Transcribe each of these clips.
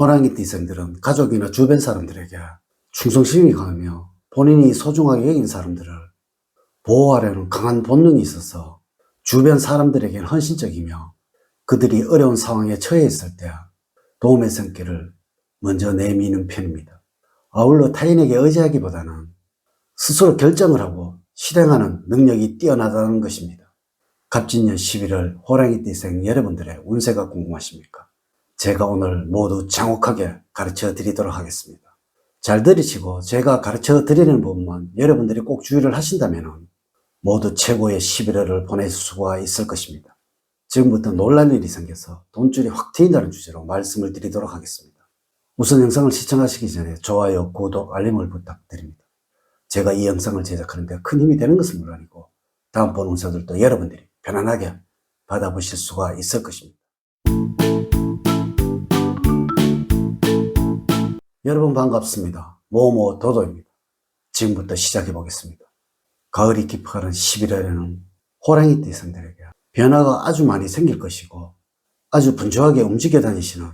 호랑이 띠 생들은 가족이나 주변 사람들에게 충성심이 강하며 본인이 소중하게 여긴 사람들을 보호하려는 강한 본능이 있어서 주변 사람들에게는 헌신적이며 그들이 어려운 상황에 처해 있을 때 도움의 손길을 먼저 내미는 편입니다. 아울러 타인에게 의지하기보다는 스스로 결정을 하고 실행하는 능력이 뛰어나다는 것입니다. 갑진년 11월 호랑이 띠생 여러분들의 운세가 궁금하십니까? 제가 오늘 모두 장혹하게 가르쳐 드리도록 하겠습니다. 잘 들으시고 제가 가르쳐 드리는 부분만 여러분들이 꼭 주의를 하신다면 모두 최고의 11월을 보낼 수가 있을 것입니다. 지금부터 놀랄 일이 생겨서 돈줄이 확 트인다는 주제로 말씀을 드리도록 하겠습니다. 우선 영상을 시청하시기 전에 좋아요, 구독, 알림을 부탁드립니다. 제가 이 영상을 제작하는데 큰 힘이 되는 것은 물론이고 다음번 운세들도 여러분들이 편안하게 받아보실 수가 있을 것입니다. 여러분 반갑습니다. 모모 도도입니다. 지금부터 시작해 보겠습니다. 가을이 깊어가는 11월에는 호랑이띠 성들에게 변화가 아주 많이 생길 것이고 아주 분주하게 움직여 다니시는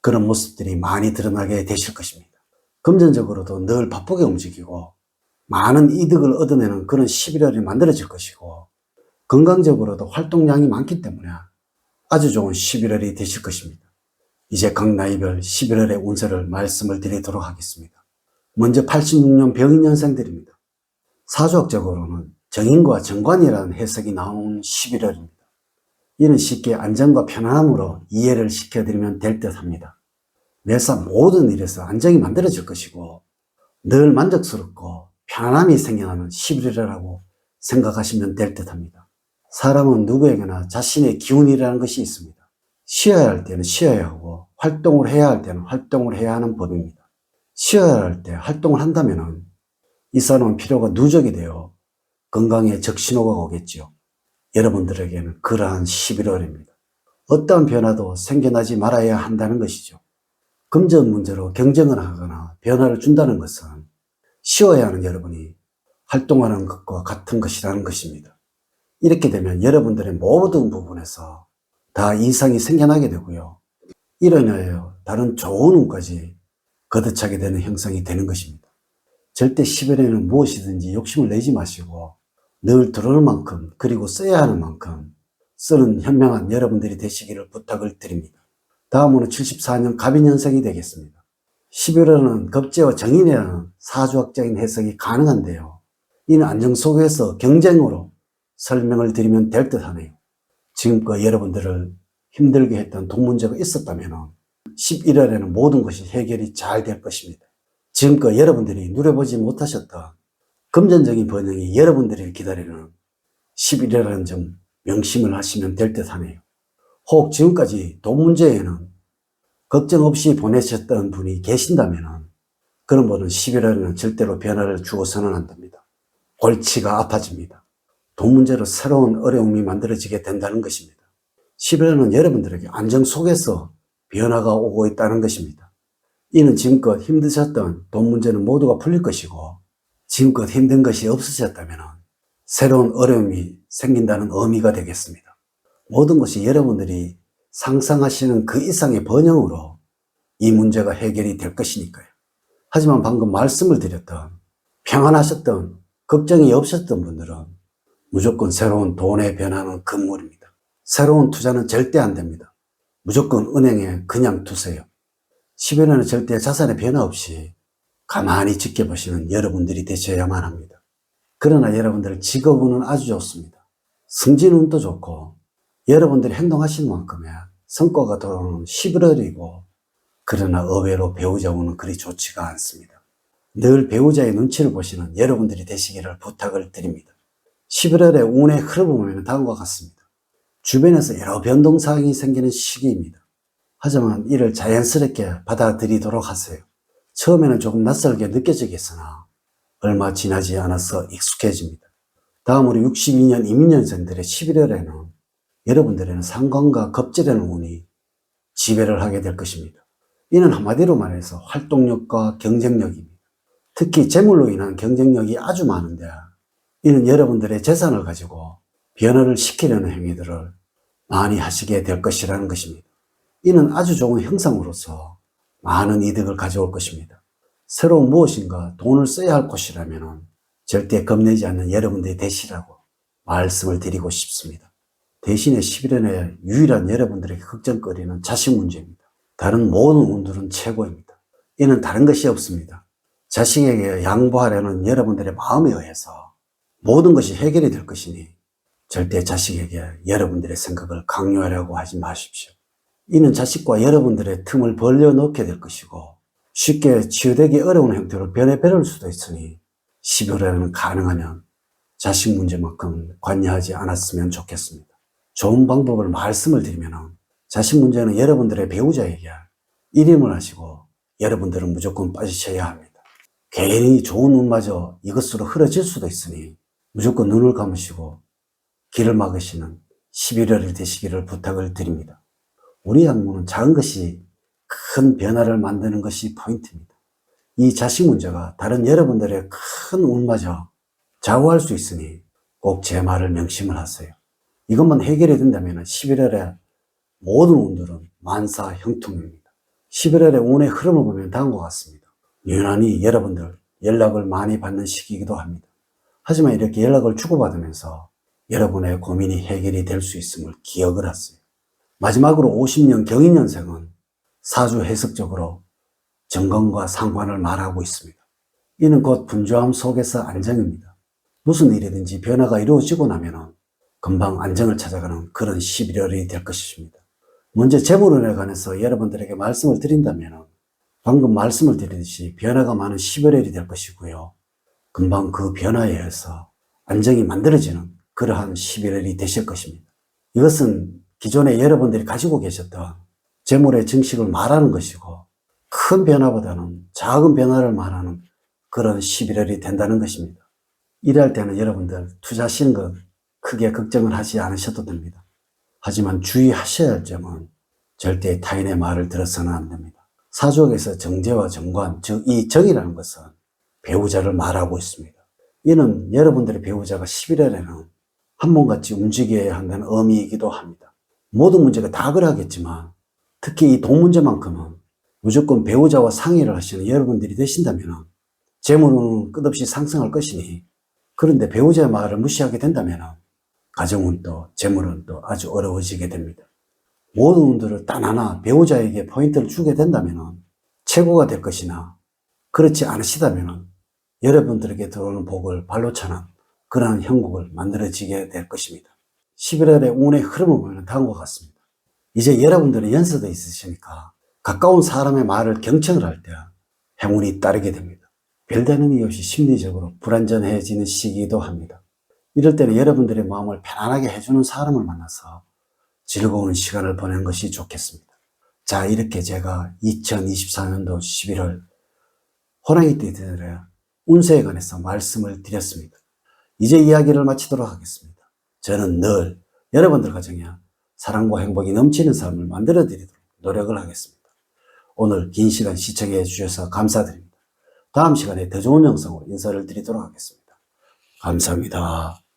그런 모습들이 많이 드러나게 되실 것입니다. 금전적으로도 늘 바쁘게 움직이고 많은 이득을 얻어내는 그런 11월이 만들어질 것이고 건강적으로도 활동량이 많기 때문에 아주 좋은 11월이 되실 것입니다. 이제 각 나이별 11월의 운세를 말씀을 드리도록 하겠습니다. 먼저 86년 병인년생들입니다. 사주학적으로는 정인과 정관이라는 해석이 나온 11월입니다. 이는 쉽게 안정과 편안함으로 이해를 시켜드리면 될 듯 합니다. 매사 모든 일에서 안정이 만들어질 것이고 늘 만족스럽고 편안함이 생겨나는 11월이라고 생각하시면 될 듯 합니다. 사람은 누구에게나 자신의 기운이라는 것이 있습니다. 쉬어야 할 때는 쉬어야 하고 활동을 해야 할 때는 활동을 해야 하는 법입니다. 쉬어야 할 때 활동을 한다면 이 사람은 피로가 누적이 되어 건강에 적신호가 오겠죠. 여러분들에게는 그러한 11월입니다. 어떠한 변화도 생겨나지 말아야 한다는 것이죠. 금전 문제로 경쟁을 하거나 변화를 준다는 것은 쉬어야 하는 여러분이 활동하는 것과 같은 것이라는 것입니다. 이렇게 되면 여러분들의 모든 부분에서 다 이상이 생겨나게 되고요. 인하여 다른 좋은 운까지 거듭차게 되는 형성이 되는 것입니다. 절대 10월에는 무엇이든지 욕심을 내지 마시고 늘 들어올 만큼 그리고 써야 하는 만큼 쓰는 현명한 여러분들이 되시기를 부탁을 드립니다. 다음으로 74년 갑인년생이 되겠습니다. 11월은 겁재와 정인이라는 사주학적인 해석이 가능한데요. 이는 안정 속에서 경쟁으로 설명을 드리면 될 듯 하네요. 지금껏 여러분들을 힘들게 했던 돈 문제가 있었다면 11월에는 모든 것이 해결이 잘 될 것입니다. 지금껏 여러분들이 누려보지 못하셨던 금전적인 번영이 여러분들을 기다리는 11월이라는 점 명심을 하시면 될 듯 하네요. 혹 지금까지 돈 문제에는 걱정 없이 보내셨던 분이 계신다면 그런 분은 11월에는 절대로 변화를 안 됩니다. 골치가 아파집니다. 돈 문제로 새로운 어려움이 만들어지게 된다는 것입니다. 11월은 여러분들에게 안정 속에서 변화가 오고 있다는 것입니다. 이는 지금껏 힘드셨던 돈 문제는 모두가 풀릴 것이고 지금껏 힘든 것이 없으셨다면 새로운 어려움이 생긴다는 의미가 되겠습니다. 모든 것이 여러분들이 상상하시는 그 이상의 번영으로 이 문제가 해결이 될 것이니까요. 하지만 방금 말씀을 드렸던 평안하셨던 걱정이 없었던 분들은 무조건 새로운 돈의 변화는 금물입니다. 새로운 투자는 절대 안 됩니다. 무조건 은행에 그냥 두세요. 10여 년은 절대 자산의 변화 없이 가만히 지켜보시는 여러분들이 되셔야만 합니다. 그러나 여러분들 직업운은 아주 좋습니다. 승진운도 좋고 여러분들이 행동하시는 만큼의 성과가 돌아오는 11월이고 그러나 의외로 배우자 운은 그리 좋지가 않습니다. 늘 배우자의 눈치를 보시는 여러분들이 되시기를 부탁을 드립니다. 11월의 운의 흐름을 보면 다음과 같습니다. 주변에서 여러 변동사항이 생기는 시기입니다. 하지만 이를 자연스럽게 받아들이도록 하세요. 처음에는 조금 낯설게 느껴지겠으나 얼마 지나지 않아서 익숙해집니다. 다음으로 62년 이민년생들의 11월에는 여러분들에는 상관과 겁질하는 운이 지배를 하게 될 것입니다. 이는 한마디로 말해서 활동력과 경쟁력입니다. 특히 재물로 인한 경쟁력이 아주 많은데 이는 여러분들의 재산을 가지고 변화를 시키려는 행위들을 많이 하시게 될 것이라는 것입니다. 이는 아주 좋은 형상으로서 많은 이득을 가져올 것입니다. 새로운 무엇인가 돈을 써야 할 곳이라면 절대 겁내지 않는 여러분들이 되시라고 말씀을 드리고 싶습니다. 대신에 11년에 유일한 여러분들에게 걱정거리는 자식 문제입니다. 다른 모든 운들은 최고입니다. 이는 다른 것이 없습니다. 자식에게 양보하려는 여러분들의 마음에 의해서 모든 것이 해결이 될 것이니 절대 자식에게 여러분들의 생각을 강요하려고 하지 마십시오. 이는 자식과 여러분들의 틈을 벌려놓게 될 것이고 쉽게 치유되기 어려운 형태로 변해버릴 수도 있으니 12월에는 가능하면 자식 문제만큼 관여하지 않았으면 좋겠습니다. 좋은 방법을 말씀을 드리면 자식 문제는 여러분들의 배우자에게 일임을 하시고 여러분들은 무조건 빠지셔야 합니다. 괜히 좋은 운마저 이것으로 흐려질 수도 있으니 무조건 눈을 감으시고 길을 막으시는 11월이 되시기를 부탁을 드립니다. 우리 학문은 작은 것이 큰 변화를 만드는 것이 포인트입니다. 이 자식 문제가 다른 여러분들의 큰 운마저 좌우할 수 있으니 꼭 제 말을 명심을 하세요. 이것만 해결이 된다면 11월에 모든 운들은 만사 형통입니다. 11월의 운의 흐름을 보면 다음과 같습니다. 유난히 여러분들 연락을 많이 받는 시기이기도 합니다. 하지만 이렇게 연락을 주고받으면서 여러분의 고민이 해결이 될 수 있음을 기억을 하세요. 마지막으로 50년 경인년생은 사주 해석적으로 정건과 상관을 말하고 있습니다. 이는 곧 분주함 속에서 안정입니다. 무슨 일이든지 변화가 이루어지고 나면 금방 안정을 찾아가는 그런 11월이 될 것입니다. 먼저 재물운에 관해서 여러분들에게 말씀을 드린다면 방금 말씀을 드리듯이 변화가 많은 11월이 될 것이고요. 금방 그 변화에 의해서 안정이 만들어지는 그러한 11월이 되실 것입니다. 이것은 기존에 여러분들이 가지고 계셨던 재물의 증식을 말하는 것이고 큰 변화보다는 작은 변화를 말하는 그런 11월이 된다는 것입니다. 일할 때는 여러분들 투자하시는 것 크게 걱정을 하지 않으셔도 됩니다. 하지만 주의하셔야 할 점은 절대 타인의 말을 들어서는 안 됩니다. 사주에서 정제와 정관, 즉 이 정이라는 것은 배우자를 말하고 있습니다. 이는 여러분들의 배우자가 11월에는 한 몸같이 움직여야 한다는 의미이기도 합니다. 모든 문제가 다 그러하겠지만 특히 이 돈 문제만큼은 무조건 배우자와 상의를 하시는 여러분들이 되신다면 재물은 끝없이 상승할 것이니 그런데 배우자의 말을 무시하게 된다면 가정은 또 재물은 또 아주 어려워지게 됩니다. 모든 운들을 단 하나 배우자에게 포인트를 주게 된다면 최고가 될 것이나 그렇지 않으시다면 여러분들에게 들어오는 복을 발로 차는 그러한 형국을 만들어지게 될 것입니다. 11월의 운의 흐름을 보면 다음과 같습니다. 이제 여러분들은 연세도 있으시니까 가까운 사람의 말을 경청을 할 때 행운이 따르게 됩니다. 별다른 이유 없이 심리적으로 불안전해지는 시기이기도 합니다. 이럴 때는 여러분들의 마음을 편안하게 해주는 사람을 만나서 즐거운 시간을 보내는 것이 좋겠습니다. 자, 이렇게 제가 2024년도 11월 호랑이 띠들의 운세에 관해서 말씀을 드렸습니다. 이제 이야기를 마치도록 하겠습니다. 저는 늘 여러분들 가정에 사랑과 행복이 넘치는 삶을 만들어 드리도록 노력을 하겠습니다. 오늘 긴 시간 시청해 주셔서 감사드립니다. 다음 시간에 더 좋은 영상으로 인사를 드리도록 하겠습니다. 감사합니다.